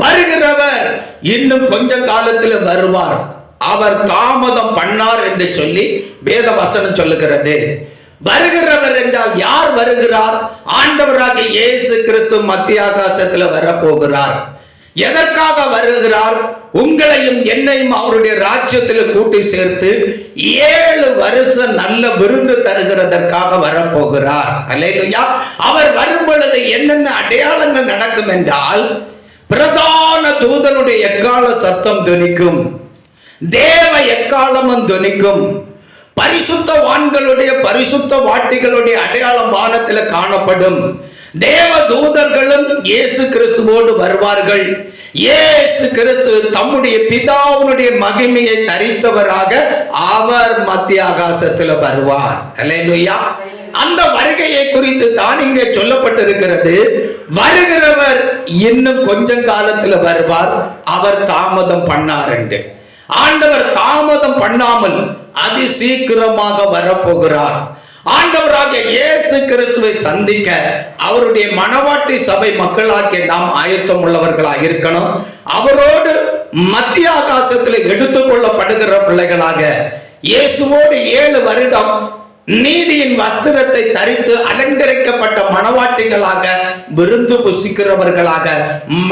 வருகிறவர் இன்னும் கொஞ்ச காலத்தில் வருவார். அவர் தாமதம் பண்ணார் என்று சொல்லி வேத வசனம் சொல்லுகிறது. வருகிறவர் என்றால் யார் வருகிறார்? ஆண்டவராக இயேசு கிறிஸ்து மத்திய ஆகாசத்தில் வரப்போகிறார். எதற்காக வருகிறார்? உங்களையும் என்னையும் அவருடைய ராஜ்யத்தில் கூட்டி சேர்த்து ஏழு வருஷம் நல்ல விருந்து தருகிறதற்காக வரப்போகிறார். அல்லேலூயா. அவர் வரும் பொழுது என்னென்ன அடையாளங்கள் நடக்கும் என்றால் பிரதான தூதனுடைய எக்கால சத்தம் துணிக்கும் தேவ எக்காலமும் துணிக்கும் பரிசுத்த வான்களுடைய பரிசுத்த வாட்டிகளுடைய அடையாளம் வானத்தில் காணப்படும். தேவ தூதர்களும் இயேசு கிறிஸ்துவோடு வருவார்கள். இயேசு கிறிஸ்து தம்முடைய பிதாவுடைய மகிமையை தரித்தவராக அவர் மத்திய ஆகாசத்துல வருவார். அல்லேலூயா. அந்த வருகையை குறித்து தான் இங்கே சொல்லப்பட்டிருக்கிறது. வருகிறவர் இன்னும் கொஞ்சம் காலத்துல வருவார். அவர் தாமதம் பண்ணார் என்று. ஆண்டவர் தாமதம் பண்ணாமல் அதி சீக்கிரமாக வரப்போகிறார். ஆண்டவராக இயேசு கிறிஸ்துவை சந்திக்க அவருடைய மணவாட்டி சபை மக்களாகிய நாம் ஆயத்தம் உள்ளவர்களாக இருக்கணும். அவரோடு மத்திய ஆகாசத்தில் எடுத்துக்கொள்ளப்படுகிற பிள்ளைகளாக இயேசுவோடு ஏழு வருடம் நீதியின் வஸ்திரத்தை தரித்து அலங்கரிக்கப்பட்ட மணவாட்டிகளாக விருந்து புசிக்கிறவர்களாக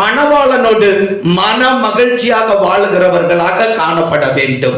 மணவாளனோடு மன மகிழ்ச்சியாக வாழுகிறவர்களாக காணப்பட வேண்டும்.